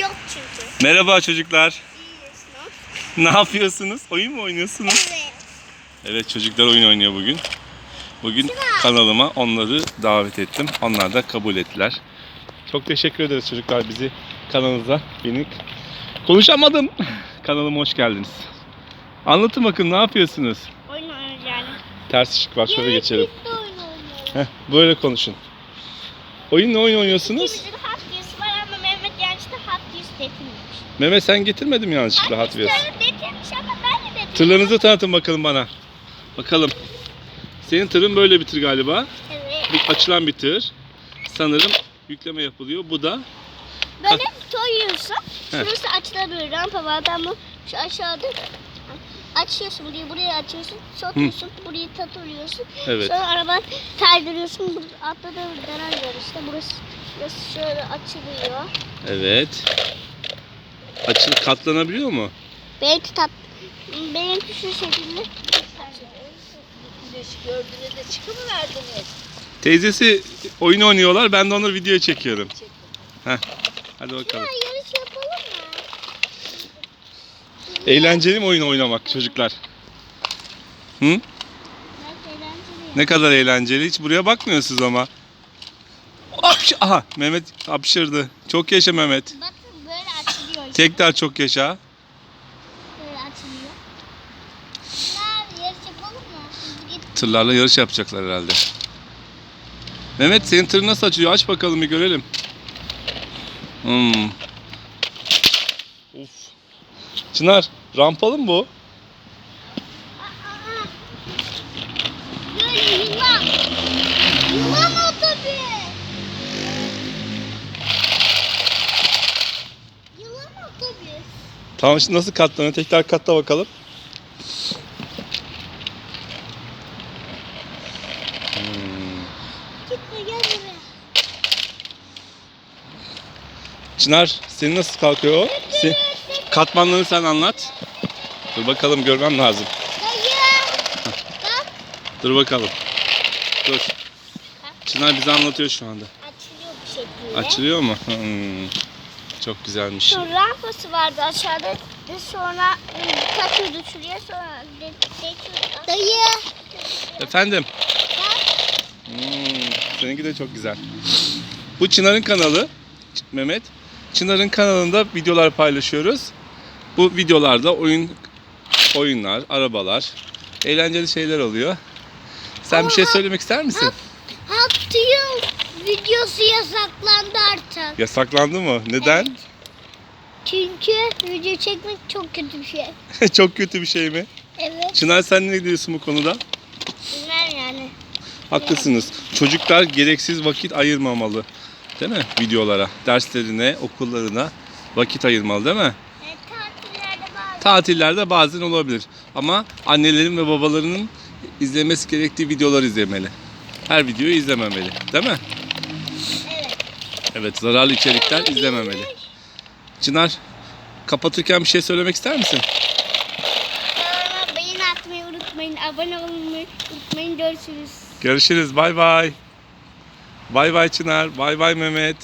yok çünkü. Merhaba çocuklar. Ne yapıyorsunuz? Oyun mu oynuyorsunuz? Evet. Evet çocuklar oyun oynuyor bugün. Bugün kanalıma onları davet ettim. Onlar da kabul ettiler. Çok teşekkür ederiz çocuklar bizi kanalınıza beni konuşamadım. Kanalıma hoş geldiniz. Anlatın bakın ne yapıyorsunuz? Oyun yani. Ters ışık var şöyle geçelim. Heh, böyle konuşun. Oyun ne oyun oynuyorsunuz? Getirmemiş. Mehmet sen getirmedin mi yanlışlıkla Hot Wheels? Getirmiş ama ben de getirdim. Tırlarınızı tanıtın bakalım bana. Bakalım. Senin tırın böyle bir tır galiba. Evet. Bir açılan bir tır. Sanırım yükleme yapılıyor. Bu da Böyle koyuyorsun. Heh. Şurası açılabilir. Rampa var. Bu şu aşağıda açıyorsun burayı buraya açıyorsun. Sokuyorsun. Burayı tatırıyorsun. evet. Sonra araba kaydırıyorsun. Atladığın dönem var işte. Burası, burası şöyle açılıyor. Evet. Açıl katlanabiliyor mu? Belki tat benimki şu şekilde. Teyzesi oyun oynuyorlar. Ben de onları videoya çekiyorum. Heh. Hadi Ya bakalım. yarış yapalım mı? Eğlenceli mi oyun oynamak çocuklar? Hı? Ne kadar eğlenceli. Hiç buraya bakmıyorsunuz ama. Hapş- Aha Mehmet hapşırdı. Çok yaşa Mehmet. İşte. Tekrar çok yaşa. Böyle açılıyor. Yarış yapalım mı? Biz git. Tırlarla yarış yapacaklar herhalde. Mehmet senin tırın nasıl açılıyor? Aç bakalım bir görelim. Hmm. Of. Çınar rampalı mı bu? Aa, Böyle yılan. Tamam şimdi nasıl katlanıyor? Tekrar katla bakalım. Hmm. Çınar senin nasıl kalkıyor o? Se- katmanlarını sen anlat. Dur bakalım görmem lazım. Dur bakalım. Dur. Çınar bize anlatıyor şu anda. açılıyor bir şekilde. Açılıyor mu? Hmm. Çok güzelmiş. Sonra rampası vardı aşağıda. Ve sonra ıı, takıyordu şuraya sonra Dayı. Efendim? Hmm, seninki de çok güzel. Bu Çınar'ın kanalı. Mehmet. Çınar'ın kanalında videolar paylaşıyoruz. Bu videolarda oyun oyunlar, arabalar, eğlenceli şeyler oluyor. Sen bir şey söylemek ister misin? Videosu yasaklandı artık. Yasaklandı mı? Neden? Evet. Çünkü video çekmek çok kötü bir şey. çok kötü bir şey mi? Evet. Çınar sen ne diyorsun bu konuda? Bilmem yani. Haklısınız. Çocuklar gereksiz vakit ayırmamalı. Değil mi? Videolara, derslerine, okullarına vakit ayırmalı değil mi? Evet, tatillerde bazı. Tatillerde bazen olabilir. Ama annelerin ve babalarının izlemesi gerektiği videolar izlemeli. Her videoyu izlememeli. Değil mi? Evet. Zararlı içerikler izlememeli. Çınar, kapatırken bir şey söylemek ister misin? Kanalıma beğen atmayı unutmayın. Abone olmayı unutmayın. Görüşürüz. Görüşürüz. Bay bay. Bay bay Çınar. Bay bay Mehmet.